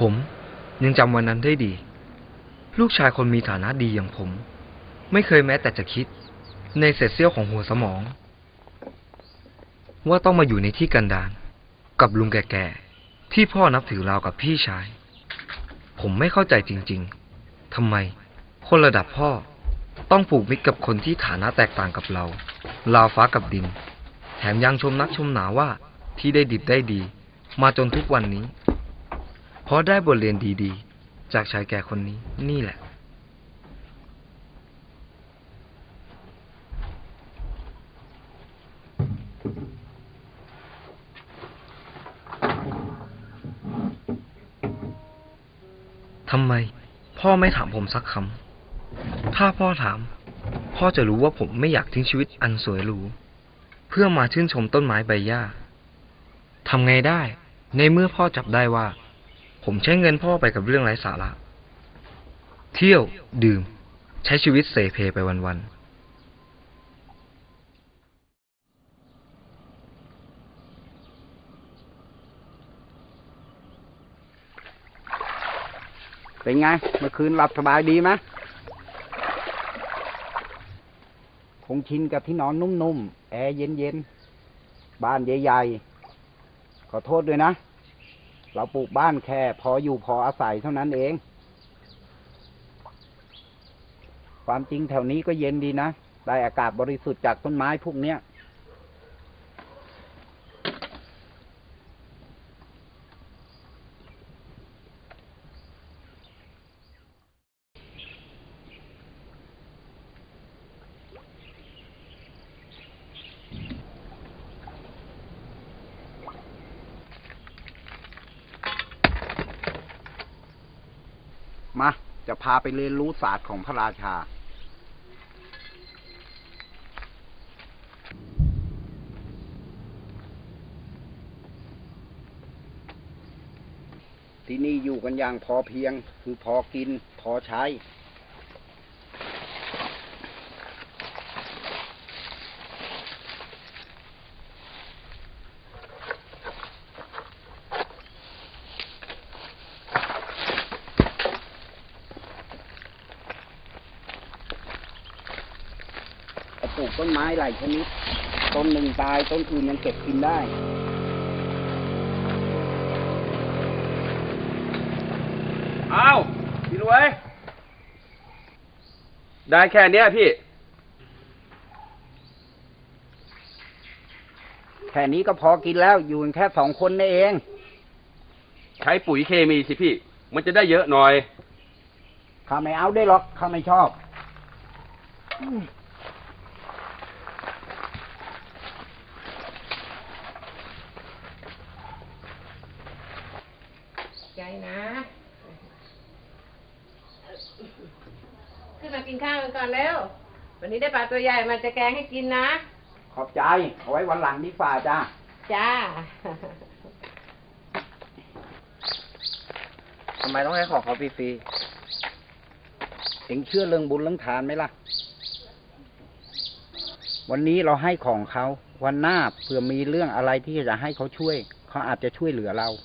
ผมยังจำวันนั้นได้ดี ลูกชายคนมีฐานะดีอย่างผม ไม่เคยแม้แต่จะคิด ในเศษเสี้ยวของหัวสมอง ว่าต้องมาอยู่ในที่กันดารกับลุงแก่ๆที่พ่อนับถือราวกับพี่ชาย ผมไม่เข้าใจจริง ๆทำไมคนระดับพ่อต้องผูกมิตรกับคนที่ฐานะแตกต่างกับเรา ราวฟ้ากับดิน แถมยังชมนักชมหนาว่าที่ได้ดิบได้ดี มาจนทุกวันนี้ ราะได้บทเรียนดีๆ จากชายแก่คนนี้นี่แหละ ทำไม พ่อไม่ถามผมสักคำ ถ้าพ่อถาม พ่อจะรู้ว่าผมไม่อยากทิ้งชีวิตอันสวยหรู เพื่อมาชื่นชมต้นไม้ใบหญ้าทำไงได้ ในเมื่อพ่อจับได้ว่า ผมใช้เงินพ่อไปกับเรื่องไร้สาระ เที่ยวดื่ม ใช้ชีวิตเสเพไปวันๆ เป็นไง เมื่อคืนหลับสบายดีไหมคงชินกับที่นอนนุ่มๆ แอร์เย็นๆ บ้านใหญ่ๆ ขอโทษด้วยนะ เราปลูกบ้านแค่ พออยู่พออาศัยเท่านั้นเอง ความจริงแถวนี้ก็เย็นดีนะ ได้อากาศบริสุทธิ์จากต้นไม้พวกเนี้ย มา จะพาไปเรียนรู้ศาสตร์ของพระราชา ที่นี่อยู่กันอย่างพอเพียง คือพอกิน พอใช้ ป ลูกต้นไม้หลายชนิด ต้นหนึ่งตายต้นอื่นยังเก็บกินได้อ้าวพี่รวย ได้แค่เนี้ยพี่ แค่นี้ก็พอกินแล้วอยู่กันแค่สองคนนี่เอง ใช้ปุ๋ยเคมีสิพี่ มันจะได้เยอะหน่อย ข้าไม่เอาได้หรอก ข้าไม่ชอบใจนะ ขึ้นมากินข้าวกันก่อนเร็ว วันนี้ได้ปลาตัวใหญ่มาจะแกงให้กินนะ ขอบใจ เอาไว้วันหลังดีฝ่าจ้า จ้า ทำไมต้องให้ของเขาฟรีเอ็งเชื่อเรื่องบุญเรื่องทานไหมล่ะ วันนี้เราให้ของเขา วันหน้าเผื่อมีเรื่องอะไรที่จะให้เขาช่วย เขาอาจจะช่วยเหลือเรา ๆ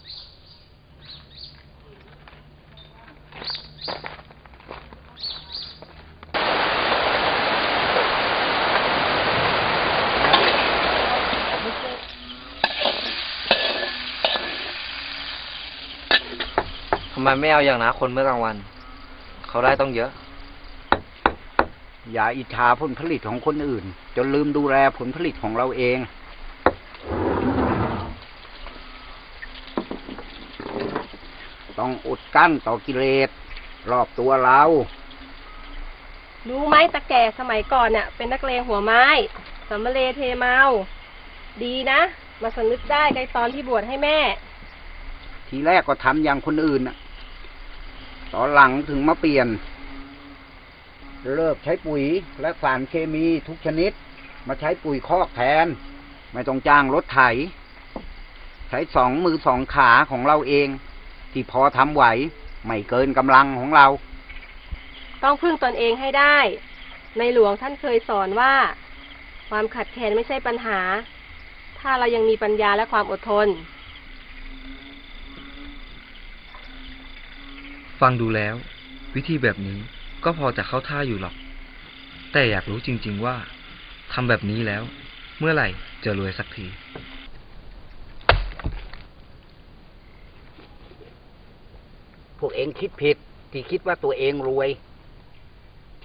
ทำไมไม่เอาอย่างนะคนเมื่อกลางวัน เขาได้ต้องเยอะ อย่าอิจฉาผลผลิตของคนอื่น จนลืมดูแลผลผลิตของเราเองต้องอดกั้นต่อกิเลสรอบตัวเรา รู้ไหมตะแก่สมัยก่อนเนี่ยเป็นนักเลงหัวไม้สำมะเลเทเมา ดีนะ มาสนึกได้ในตอนที่บวชให้แม่ ทีแรกก็ทำอย่างคนอื่นน่ะ ตอนหลังถึงมาเปลี่ยน เลิกใช้ปุ๋ยและสารเคมีทุกชนิด มาใช้ปุ๋ยคอกแทน ไม่ต้องจ้างรถไถ ใช้สองมือสองขาของเราเอง ที่พอทำไหว ไม่เกินกำลังของเรา ต้องพึ่งตนเองให้ได้ ในหลวงท่านเคยสอนว่า ความขัดแคลนไม่ใช่ปัญหา ถ้าเรายังมีปัญญาและความอดทน ฟังดูแล้ว วิธีแบบนี้ก็พอจะเข้าท่าอยู่หรอก แต่อยากรู้จริง ๆว่าทำแบบนี้แล้ว เมื่อไหร่จะรวยสักทีพวกเองคิดผิดที่คิดว่าตัวเองรวย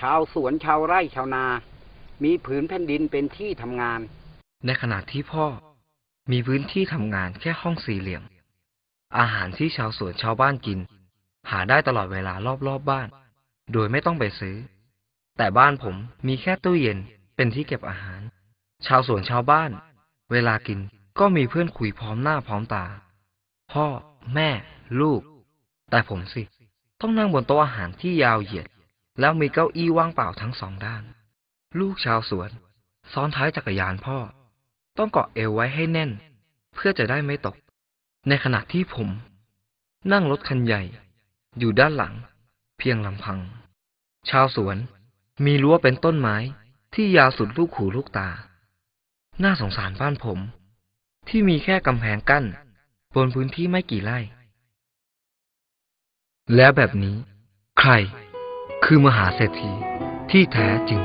ชาวสวนชาวไร่ชาวนา มีผืนแผ่นดินเป็นที่ทำงาน ในขณะที่พ่อมีพื้นที่ทำงานแค่ห้องสี่เหลี่ยม อาหารที่ชาวสวนชาวบ้านกิน หาได้ตลอดเวลารอบๆบบ้าน โดยไม่ต้องไปซื้อ แต่บ้านผมมีแค่ตู้เย็นเป็นที่เก็บอาหาร ชาวสวนชาวบ้าน เวลากินก็มีเพื่อนคุยพร้อมหน้าพร้อมตา พ่อ แม่ ลูก แต่ผมสิ ต้องนั่งบนโต๊ะอาหารที่ยาวเหยียด แล้วมีเก้าอี้ว่างเปล่าทั้งสองด้าน ลูกชาวสวน ซ้อนท้ายจักรยานพ่อ ต้องเกาะเอวไว้ให้แน่น เพื่อจะได้ไม่ตก ในขณะที่ผม นั่งรถคันใหญ่ อยู่ด้านหลัง เพียงลำพัง ชาวสวนมีรั้วเป็นต้นไม้ที่ยาวสุดลูกหูลูกตา น่าสงสารบ้านผม ที่มีแค่กำแพงกั้น บนพื้นที่ไม่กี่ไร่ แล้วแบบนี้ ใครคือมหาเศรษฐีที่แท้จริง